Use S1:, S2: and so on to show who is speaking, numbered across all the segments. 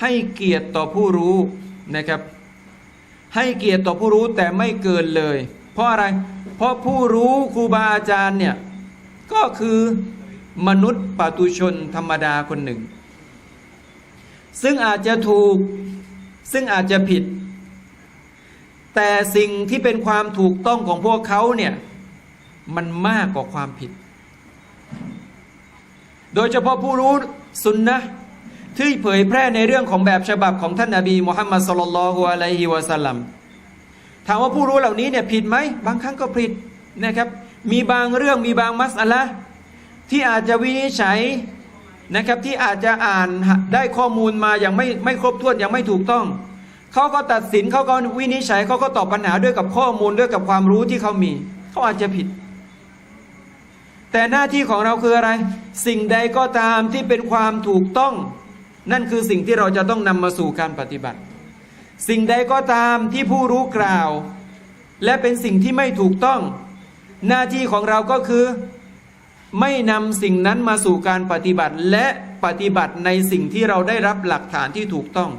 S1: ให้เกียรติต่อผู้รู้นะครับ ให้เกียรติต่อผู้รู้แต่ไม่เกินเลย เพราะอะไร เพราะผู้รู้ครูบาอาจารย์เนี่ยก็คือมนุษย์ปัตุชนธรรมดาคนหนึ่ง ซึ่งอาจจะถูกซึ่งอาจจะผิด แต่สิ่งที่เป็นความถูกต้องของพวกเขาเนี่ยมันมากกว่าความผิด โดยเฉพาะผู้รู้สุนนะ ที่เผยแพร่ในเรื่องของแบบฉบับของท่านนาบีมุฮัมมัดสุลลัลลอฮุอะลัยฮิวะสัลลัมถามว่าผู้รู้เหล่านี้เนี่ยผิดไหมบางครั้งก็ผิดนะครับมีบางเรื่องมีบางมัสอะละที่อาจจะวินิจฉัยนะครับที่อาจจะอ่านได้ข้อมูลมาอย่างไม่ไม่ครบถ้วนอย่างไม่ถูกต้องเขาก็ตัดสินเขาก็วินิจฉัยเขาก็ตอบปัญหาด้วยกับข้อมูลด้วยกับความรู้ที่เขามีเขาอาจจะผิด แต่หน้าที่ของเราคืออะไร สิ่งใดก็ตามที่เป็นความถูกต้อง นั่นคือสิ่งที่เราจะต้องนำมาสู่การปฏิบัติ สิ่งใดก็ตามที่ผู้รู้กล่าว และเป็นสิ่งที่ไม่ถูกต้อง หน้าที่ของเราก็คือ ไม่นำสิ่งนั้นมาสู่การปฏิบัติและปฏิบัติในสิ่งที่เราได้รับหลักฐานที่ถูกต้อง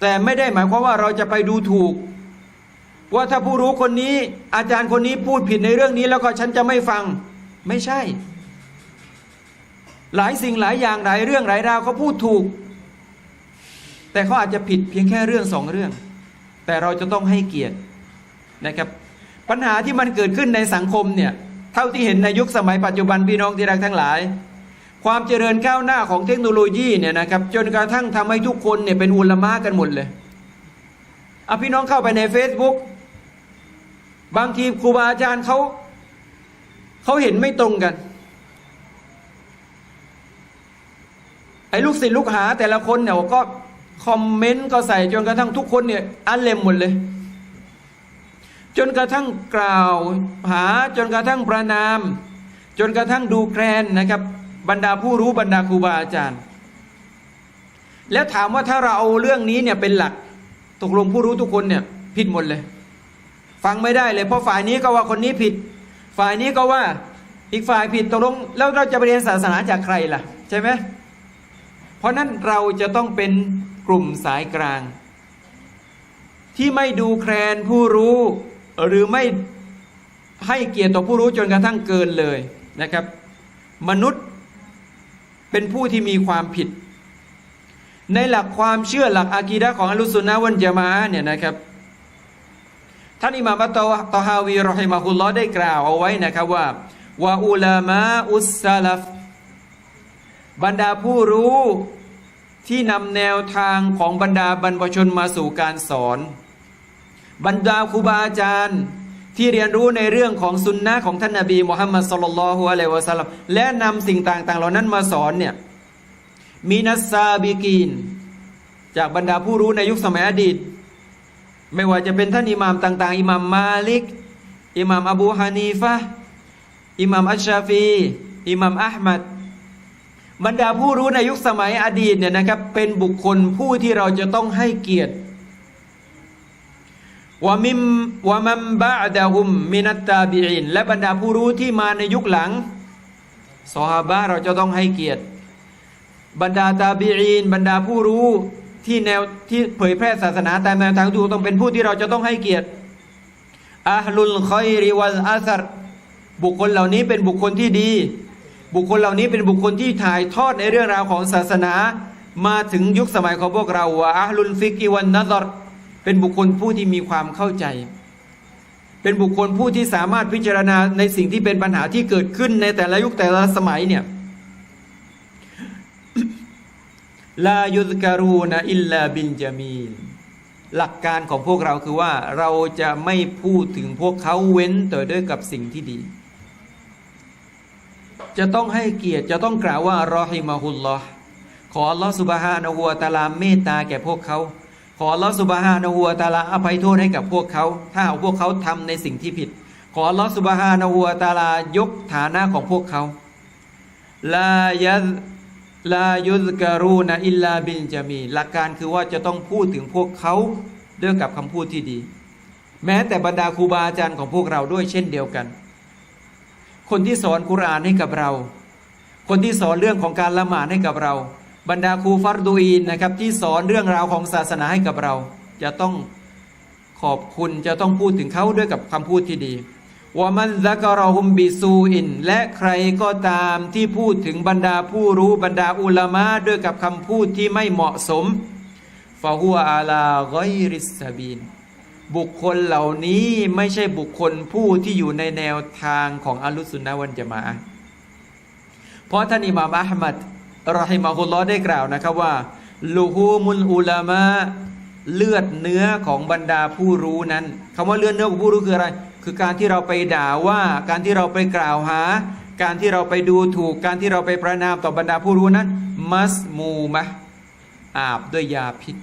S1: แต่ไม่ได้หมายความว่าเราจะไปดูถูก ว่าถ้าผู้รู้คนนี้อาจารย์คนนี้พูดผิดในเรื่องนี้แล้วก็ฉันจะไม่ฟัง ไม่ใช่ หลายสิ่งหลายอย่างหลายเรื่องหลายราวเขาพูดถูก แต่เขาอาจจะผิดเพียงแค่เรื่องสองเรื่อง แต่เราจะต้องให้เกียรตินะครับ ปัญหาที่มันเกิดขึ้นในสังคมเนี่ยเท่าที่เห็นในยุคสมัยปัจจุบันพี่น้องที่รักทั้งหลาย ความเจริญก้าวหน้าของเทคโนโลยีเนี่ยนะครับจนกระทั่งทำให้ทุกคนเนี่ยเป็นอุลมะกันหมดเลยเอาพี่น้องเข้าไปใน Facebook บางทีครูบาอาจารย์เขาเขาเห็นไม่ตรงกัน ไอ้ลูกศิษย์ลูกหาแต่ละคนเนี่ยก็คอมเมนต์ก็ใส่จนกระทั่งทุกคนเนี่ยอันเลมหมดเลย จนกระทั่งกล่าวหาจนกระทั่งประนาม จนกระทั่งดูแคลนนะครับ บรรดาผู้รู้บรรดาครูบาอาจารย์ แล้วถามว่าถ้าเราเอาเรื่องนี้เนี่ยเป็นหลักตกลงผู้รู้ทุกคนเนี่ยผิดหมดเลย ฟังไม่ได้เลยเพราะฝ่ายนี้ก็ว่าคนนี้ผิด ฝ่ายนี้ก็ว่าอีกฝ่ายผิดตกลงแล้วเราจะไปเรียนศาสนาจากใครล่ะ ใช่ไหม เพราะนั้นเราจะต้องเป็นกลุ่มสายกลาง ที่ไม่ดูแคลนผู้รู้ หรือไม่ให้เกียรติต่อผู้รู้จนกระทั่งเกินเลยนะครับ มนุษย์เป็นผู้ที่มีความผิด ในหลักความเชื่อหลักอากีดะของอัลลุสุนนะวันจามะห์เนี่ยนะครับท่านอิหม่ามอัตตอฮาวีรอฮิมะฮุลลอได้กล่าวเอาไว้นะครับว่าวะอุลามะอุสซาลฟ บรรดาผู้รู้ที่นำแนวทางของบรรดาบรรพชนมาสู่การสอน บรรดาครูบาอาจารย์ที่เรียนรู้ในเรื่องของสุนนะของท่านนบีมุฮัมมัดสลลัลลอฮุอะลัยวะสัลลัมและนำสิ่งต่างๆ เหล่านั้นมาสอนเนี่ยมีนัสซาบิกีน จากบรรดาผู้รู้ในยุคสมัยอดีต ไม่ว่าจะเป็นท่านอิหม่ามต่างๆ อิหมามมาลิก อิหมามอบูฮานีฟะอิหมามอัชชาฟี อิหมามอัลมัด บรรดาผู้รู้ในยุคสมัยอดีตเนี่ยนะครับ เป็นบุคคลผู้ที่เราจะต้องให้เกียรติวะมิมวะมัมบะดะฮุมมินัตตาบีอินและบรรดาผู้รู้ที่มาในยุคหลังซอฮาบะเราจะต้องให้เกียรติ บรรดาตาบีอินบรรดาผู้รู้ที่แนวที่เผยแพร่ศาสนาตามแนวทางถูกต้องเป็นผู้ที่เราจะต้องให้เกียรติอัลลุลคอยริวัลอาซัรบุคคลเหล่านี้เป็นบุคคลที่ดี บุคคลเหล่านี้เป็นบุคคลที่ถ่ายทอดในเรื่องราวของศาสนา มาถึงยุคสมัยของพวกเราว่าอัลลุลฟิกิวันนัซรเป็นบุคคลผู้ที่มีความเข้าใจ เป็นบุคคลผู้ที่สามารถพิจารณาในสิ่งที่เป็นปัญหาที่เกิดขึ้นในแต่ละยุคแต่ละสมัยเนี่ยลายุสการูนะอิลลาบินจามีลหลักการของพวกเราคือว่าเราจะไม่พูดถึงพวกเขาเว้นแต่ด้วยกับสิ่งที่ดี จะต้องให้เกียรติจะต้องกล่าวว่ารอฮิมาฮุลลอฮ์ขออัลลอฮ์สุบฮานะฮูวะตาลาเมตตาแก่พวกเขา ขออัลลอฮ์สุบฮานะฮูวะตาลาอภัยโทษให้กับพวกเขา ถ้าหากพวกเขาทำในสิ่งที่ผิด ขออัลลอฮ์สุบฮานะฮูวะตาลายกฐานะของพวกเขาลายะลายุสการูนะอิลลาบินจามี หลักการคือว่าจะต้องพูดถึงพวกเขาด้วยกับคำพูดที่ดี แม้แต่บรรดาครูบาอาจารย์ของพวกเราด้วยเช่นเดียวกัน คนที่สอนคุรานให้กับเรา คนที่สอนเรื่องของการละหมาดให้กับเรา บรรดาครูฟัรดูอีนนะครับที่สอนเรื่องราวของศาสนาให้กับเรา จะต้องขอบคุณจะต้องพูดถึงเขาด้วยกับคำพูดที่ดีวามันซักรอฮุมบิซูอิน และใครก็ตามที่พูดถึงบรรดาผู้รู้บรรดาอุลามะด้วยกับคำพูดที่ไม่เหมาะสมฟาฮัวอาลาไกริสซาบีน บุคคลเหล่านี้ไม่ใช่บุคคลผู้ที่อยู่ในแนวทางของอัลลุสซุนนะวันจะมาเพราะท่านอิมามอัลมัดรอฮิมาฮุลลอได้กล่าวนะครับว่าลูฮูมุลอุลามะเลือดเนื้อของบรรดาผู้รู้นั้นคำว่าเลือดเนื้อของผู้รู้คืออะไร คือการที่เราไปด่าว่าการที่เราไปกล่าวหา การที่เราไปดูถูกการที่เราไปประนามต่อบรรดาผู้รู้นั้น มัสมูมะอาบด้วยยาพิษ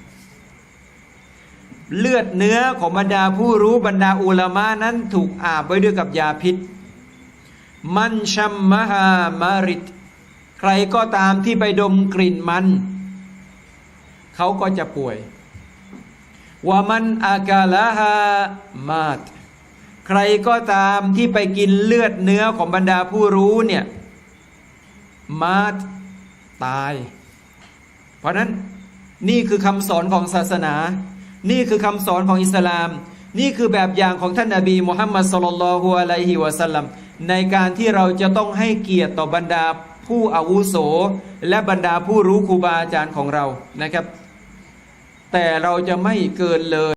S1: เลือดเนื้อของบรรดาผู้รู้บรรดาอุลามะนั้นถูกอาบไว้ด้วยกับยาพิษ มันชัมมหามาริต ใครก็ตามที่ไปดมกลิ่นมัน เขาก็จะป่วยว่ามันอากาลาฮามาตใครก็ตามที่ไปกินเลือดเนื้อของบรรดาผู้รู้เนี่ยมาตตาย เพราะนั้นนี่คือคำสอนของศาสนา นี่คือคำสอนของอิสลาม นี่คือแบบอย่างของท่านนาบีมุฮัมมัดสุลลัลลอฮุอะลัยฮิวะสัลลัมในการที่เราจะต้องให้เกียรติต่อบรรดาผู้อาวุโส และบรรดาผู้รู้ครูบาอาจารย์ของเรานะครับ แต่เราจะไม่เกินเลย